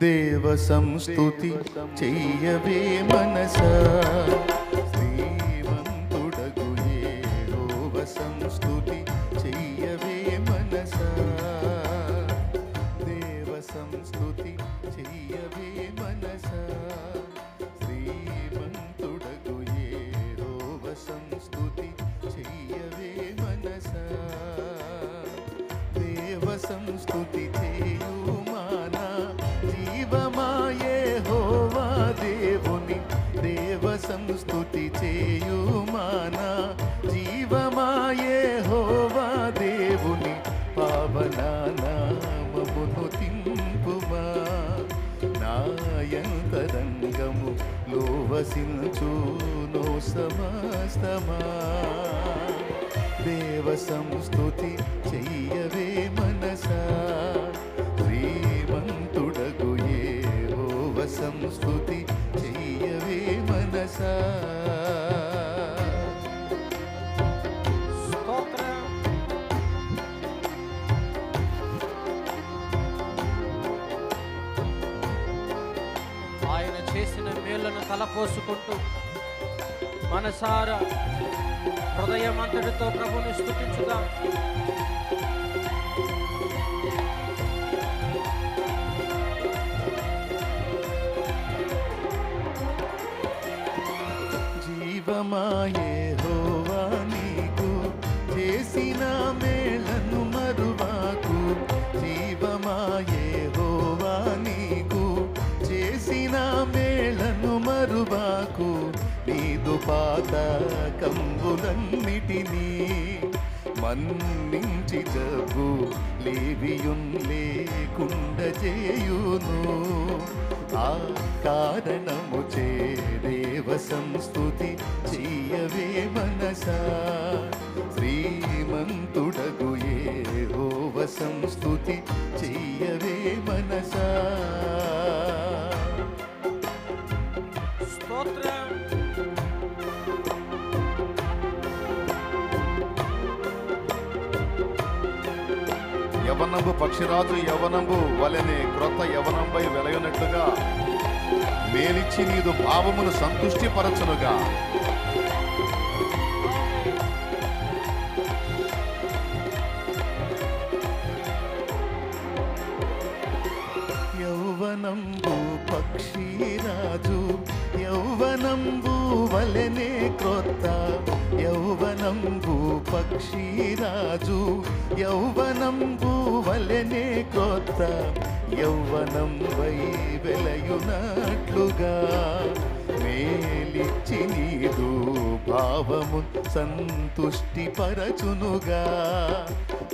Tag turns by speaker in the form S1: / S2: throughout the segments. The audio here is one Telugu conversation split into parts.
S1: దేవ సంస్తుతి చెయ్యవే మనసా. లోవసించును సమస్తమా. దేవ సంస్తుతి చెయ్యవే మనసా. శ్రీమంతుడగు ఏవోవ సంస్తుతి చెయ్యవే మనసా.
S2: తలపోసుకుంటూ మనసార హృదయం అంతటితో ప్రభుని స్థుతించుదాం
S1: జీవమాయే హోవా నీకు చేసిన మేళను మరువాకు. జీవమాయే హోవా నీకు చేసిన మే నీదు పాత కంబులన్నిటినీ మన్నించి జబ్బు లేవియున్ లేకుండ చేయును. ఆ కారణము చే దేవ సంస్తుతి చెయ్యవే మనసా. శ్రీమంతుడగు హోవ సంస్తుతి చెయ్యవే మనసా. యవనంబు పక్షిరాజు యవనంబు వలెనే క్రొత్త యవనంపై వెలయనట్లుగా. మేలిచ్చి నీదు భావమును సంతుష్టిపరచునుగా. యౌవనంబు పక్షిరాజు యౌవనంబు వలెనే క్రొత్త యౌవనంబు పక్షి యౌవనం వలెనే కొత్త యౌవనం వై వెలయునట్లుగా. మేలిచ్చి నీదు భావము సంతుష్టి పరచునుగా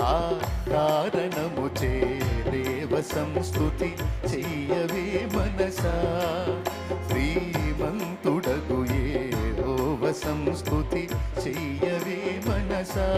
S1: ఆ కారణము చే దేవ సంస్తుతి చెయ్యవే మనసా. శ్రీమంతుడగు ఏహోవ సంస్తుతి చెయ్యవే మనసా.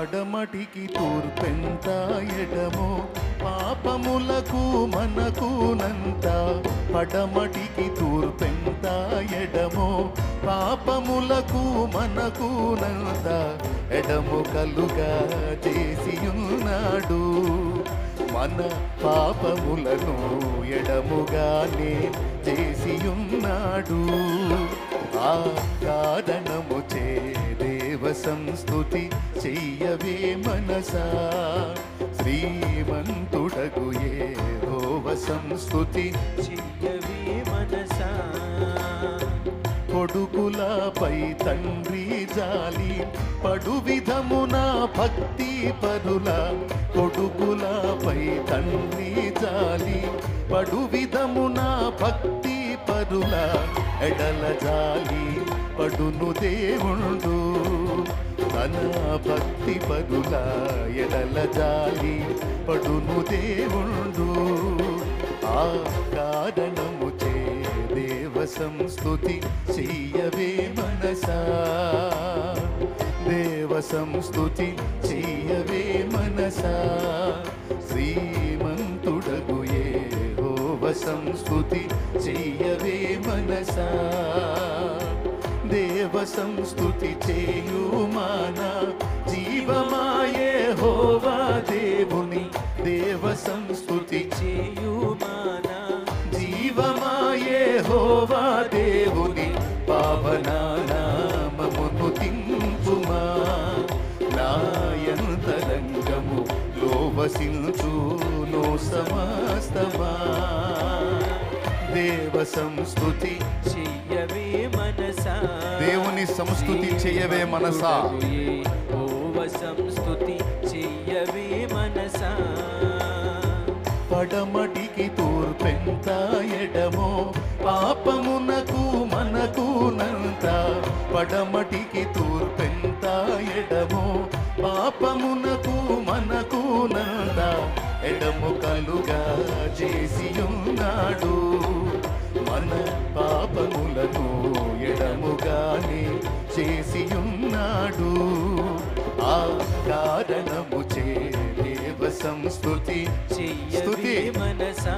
S1: పడమటికి తూర్పెంత ఎడమో పాపములకు మనకునంత పడమటికి తూర్పెంత ఎడమో పాపములకు మనకునంత ఎడము కలుగా చేసి ఉన్నాడు మన పాపములను ఎడముగానే చేసి ఉన్నాడు ఆ కారణము చే దేవ సంస్తుతి చెయ్యవే మనసా? శ్రీమంతుడగు ఏహోవ సంస్తుతి
S2: చెయ్యవే మనసా?
S1: కొడుకులపై తండ్రి జాలి పడు విధమున భక్తి పరుల. కొడుకులపై తండ్రి జాలి పడు విధమున భక్తి పరుల. ఎడల జాలి పడును దేవుండు. తన భక్తి పరుల ఎడల జాలి పడును దేవుండు. ఆ కారణము సంస్థుతి చెయ్యవే మనసా. దేవ సంస్థుతి చెయ్యవే మనసా. శ్రీమంతుడగు యెహోవ సంస్థుతి చెయ్యవే మనసా. దేవ సంస్థుతి చేయుమాన జీవమాయే హోవా దేవుని. దేవ సంస్థుతి
S2: చేయుమాన
S1: జీవమాయే హోవా దేవుని. పావనామమును తింపుమా నాయంతరంగము లోవసించు నో సమస్తమా. దేవ సంస్థుతి
S2: చెయ్యవే
S1: దేవుని సంస్థుతి చేయవే మనసా?
S2: ఓవ సంస్థుతి చెయ్యవే మనసా
S1: పడమటికి తూర్పెంత ఎడమో పాపమునకు మనకు నంత. పడమటికి తూర్పెంత ఎడమో పాపమునకు మనకు నంత. ఎడము కలుగా చేసి ఉన్నాడు మన పాపములను ఎడముగానే చేసి ఉన్నాడు ఆ కారణము చే దేవ సంస్కృతి స్తుతి
S2: చెయ్యవే మనసా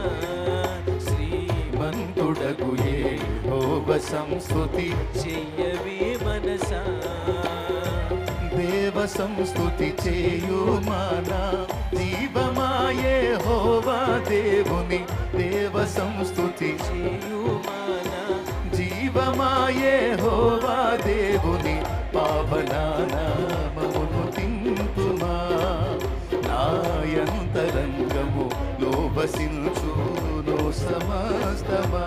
S2: శ్రీమంతుడగు
S1: మంతుడగు ఏ హోవ సంస్కృతి
S2: చెయ్యవే మనసా
S1: దేవ సంస్కృతి చేయుమాన జీవమాయే హోవా దేవుని దేవ సంస్కృతి
S2: చేయుమానా
S1: జీవమాయే హోవా దేవుని పావన నామమును తింపుమా నాయంతరంగము లోపసించును సమస్తమా.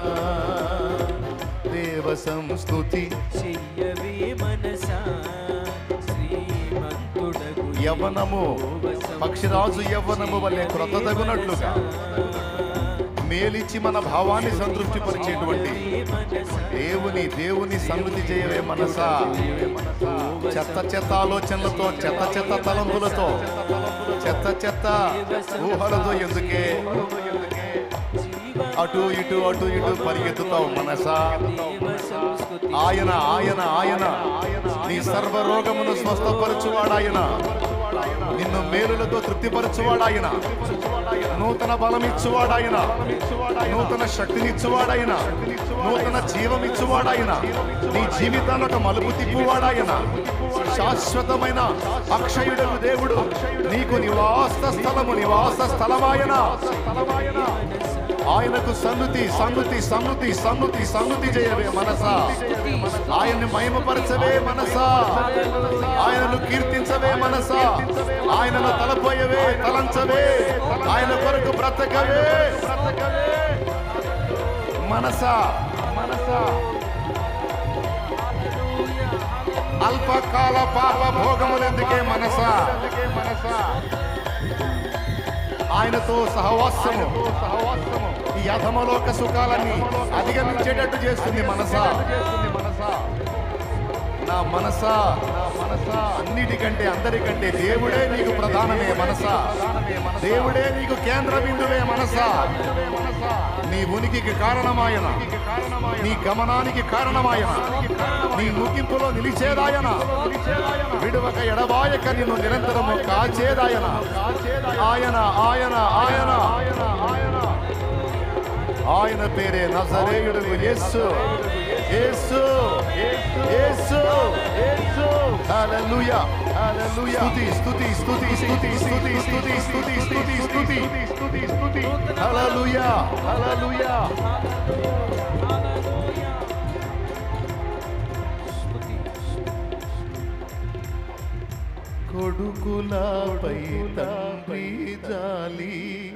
S1: దేవ సంస్థుతి
S2: చెయ్యవే మనసా.
S1: యవనము పక్షిరాజు యవనము వల్లే క్రొత్త తగునట్లుగా మేలిచ్చి మన భావాన్ని సంతృప్తిపరిచేటువంటి దేవుని దేవుని సన్నిధి చేయవే మనసా. చెత్త చెత్త ఆలోచనలతో చెత్త చెత్త తలంపులతో చెత్త చెత్త ఊహలతో ఎందుకే? అటు ఇటు అటు ఇటు పరిగెత్తుతావు మనసా. ఆయన ఆయన ఆయన నీ సర్వరోగమును స్వస్థపరచువాడాయన నిన్ను మేలులతో తృప్తిపరచువాడాయన. నూతన బలమిచ్చువాడాయన. నూతన శక్తినిచ్చువాడాయన. నూతన జీవమిచ్చువాడాయన. నీ జీవితాన్ని ఒక మలుపు తిప్పువాడాయన. శాశ్వతమైన అక్షయుడు దేవుడు నీకు నివాస స్థలము నివాస స్థలమాయన. ఆయనకు సన్నుతి సన్నుతి సన్నుతి సన్నుతి సన్నుతి చేయవే మనసా. ఆయన్ని మహిమపరచవే మనసా. ఆయనను కీర్తించవే మనసా. ఆయనను తలపోయవే తలంచవే. ఆయన కొరకు బ్రతకవే. మనసా. మనసా. అల్పకాల పాప భోగములెందుకే మనసా? మనసా ఆయనతో సహవాసము సహవాసము. యథమలోక సుఖాలని అధిగమించేటట్టు చేస్తుంది మనసా. నా మనసా నా మనసా. అన్నిటికంటే అందరికంటే దేవుడే నీకు ప్రధానమే మనసా. దేవుడే నీకు కేంద్ర బిందువే మనసా. నీ ఉనికికి కారణమాయన. నీ గమనానికి కారణమాయన. నీ ముగింపులో నిలిచేదాయన. విడువక ఎడబాయక నిన్ను నిరంతరము కాచేదాయన. ఆయన ఆయన ఆయన ఆయన. ఆయన పేరే నజరేయుడు యేసు. యేసు. యేసు. యేసు హల్లెలూయా. హల్లెలూయా. స్తుతి స్తుతి స్తుతి స్తుతి స్తుతి స్తుతి స్తుతి స్తుతి స్తుతి. స్తుతి స్తుతి హల్లెలూయా. హల్లెలూయా కొడుకులపై తండ్రి జాలి.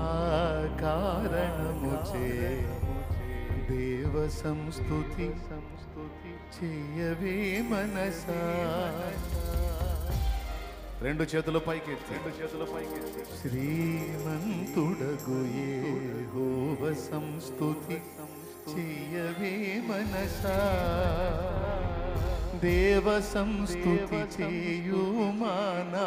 S1: ఆ కారణముచే దేవ సంస్తుతి సంస్తుతి చేయవే మనసా. రెండు చేతులు పైకి రెండు చేతులు పైకి శ్రీమంతుడగు హోవ సంస్తుతి చేయవే మనసా. దేవ సంస్తుతి చేయుమానా.